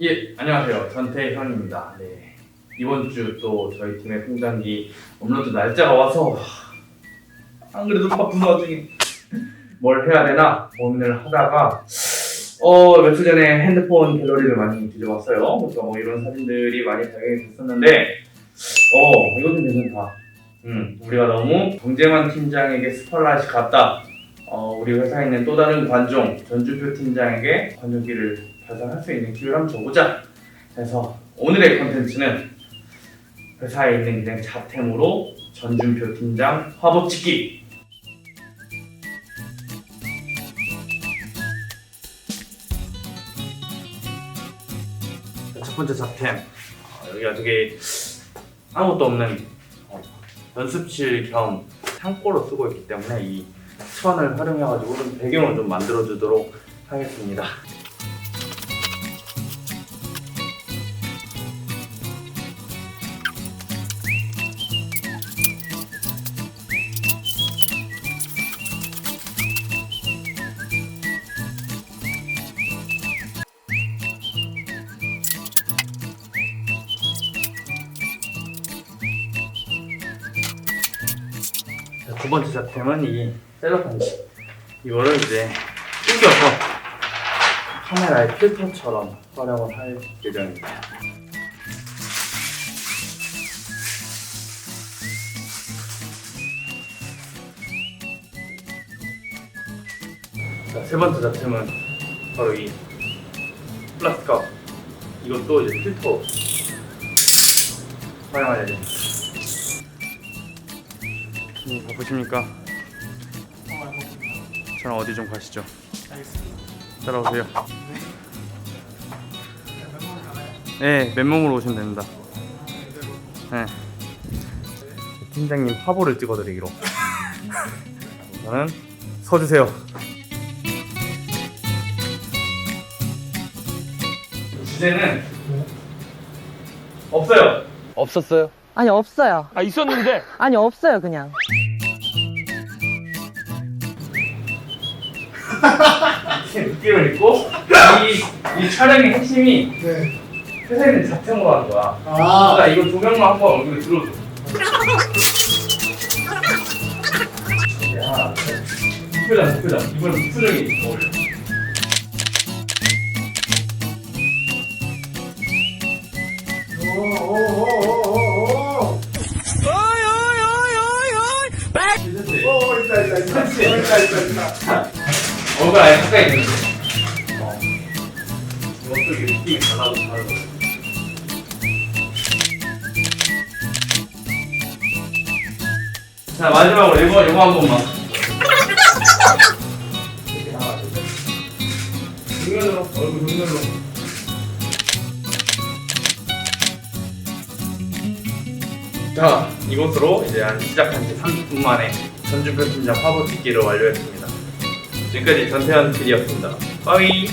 예, 안녕하세요. 전태현입니다. 네. 이번 주 또 저희 팀의 성장기 업로드 날짜가 와서 안 그래도 바쁜 와중에 뭘 해야 되나 고민을 하다가 어 며칠 전에 핸드폰 갤러리를 많이 뒤져봤어요. 그래서 뭐 이런 사진들이 많이 발견이 됐었는데 어 이거 좀 괜찮다. 음 우리가 너무 정재만 팀장에게 스펄라이트 갔다. 어 우리 회사에 있는 또 다른 관종 전주표 팀장에게 관종기를 발산할 수 있는 기회를 한번 줘보자. 그래서 오늘의 컨텐츠는 회사에 있는 그냥 잡템으로 전준표 팀장 화보 찍기. 자, 첫 번째 잡템. 어, 여기가 되게 아무것도 없는 어, 연습실 겸 창고로 쓰고 있기 때문에 이 천을 활용해가지고 좀 배경을 좀 만들어주도록 하겠습니다. 두 번째 잡템은 이 셀로판지. 이거를 이제 뜯겨서 카메라의 필터처럼 활용을 할 예정입니다. 자, 세 번째 잡템은 바로 이 플라스틱 이것도 이제 필터 활용할 예정입니다. 음, 바쁘십니까? 저랑 어디 좀 가시죠. 따라오세요. 네, 맨몸으로 오시면 됩니다. 네. 팀장님 화보를 찍어드리기로. 저는 서주세요. 주제는 없어요. 없었어요? 아니 없어요. 아 있었는데 아니 없어요 그냥. 느낌을 읽고 이, 이 촬영의 핵심이 네. 회사에 있는 자템으로 하는 거야. 아, 나 이거 조명만 한번 얼굴에 들어줘. 야, 목표장, 목표장. 이번 목표장이 어울려. 괜찮지? 오, 있다, 있다, 있다. 있다, 있다, 있다. 얼굴 아예 가까이 있는데. 어. 이것도 느낌이 달라도 다르고. 자, 마지막으로 이거, 이거 한 번만. 이렇게 나와줘. 정면으로, 얼굴 정면으로. 자, 이것으로 이제 한 시작한 지 30분 만에 전주표 팀장 화보 찍기를 완료했습니다. 지금까지 전태현 PD였습니다. 빠이!